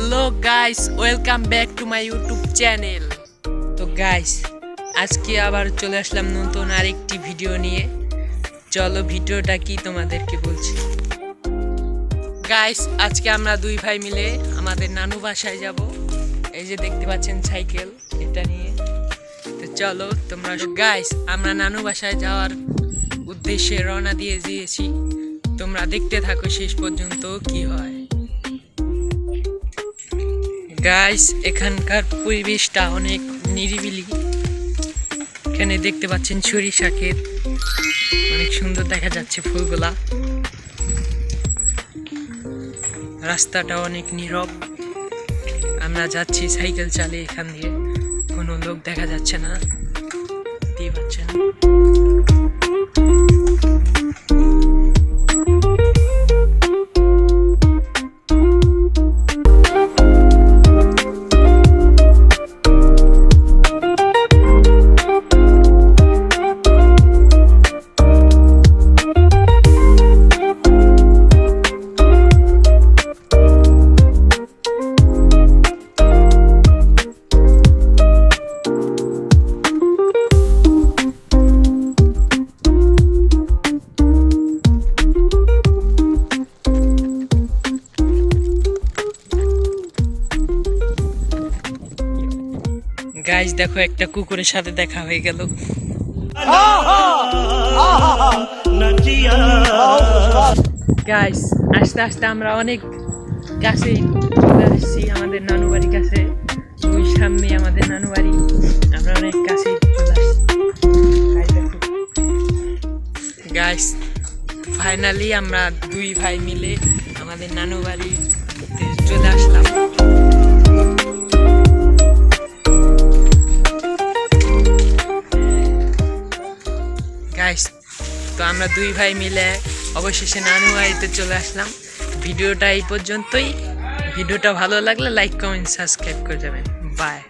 Hello guys welcome back to my YouTube channel তো guys আজকে আবার চলে আসলাম নতুন আরেকটি ভিডিও নিয়ে। চলো, ভিডিওটা কি তোমাদেরকে বলছি। গাইস আজকে আমরা দুই ভাই মিলে আমাদের নানু বাসায় যাব। এই যে দেখতে পাচ্ছেন সাইকেল, এটা নিয়ে। তো, চলো, তোমরা গাইস আমরা নানু বাসায় যাওয়ার উদ্দেশ্যে রওনা দিয়ে দিয়েছি। তোমরা দেখতে থাকো শেষ পর্যন্ত কি হয়। গাইস এখানকার পরিবেশটা অনেক নিরিবিলি। এখানে দেখতে পাচ্ছেন সরিষা ক্ষেত অনেক সুন্দর দেখা যাচ্ছে ফুলগুলা। রাস্তাটা অনেক নীরব। আমরা যাচ্ছি সাইকেল চালিয়ে এখান দিয়ে। কোনো লোক দেখা যাচ্ছে না। দেখতেই পাচ্ছেন? গাইস দেখো, একটা কুকুরের সাথে দেখা হয়ে গেল। গাইস আস্তে আস্তে আমরা অনেক কাছেই চলে আসছি আমাদের নানু বাড়ির কাছে। ওই সামনে আমাদের নানু বাড়ি আমরা অনেক কাছেই চলে গাইস ফাইনালি আমরা দুই ভাই মিলে আমাদের নানু বাড়ি চলে আসলাম। গাইস তো আমরা দুই ভাই মিলে অবশেষে নানু বাড়িতে চলে আসলাম। ভিডিওটা এই পর্যন্তই। ভিডিওটা ভালো লাগলে লাইক কমেন্ট সাবস্ক্রাইব করে যাবেন। বাই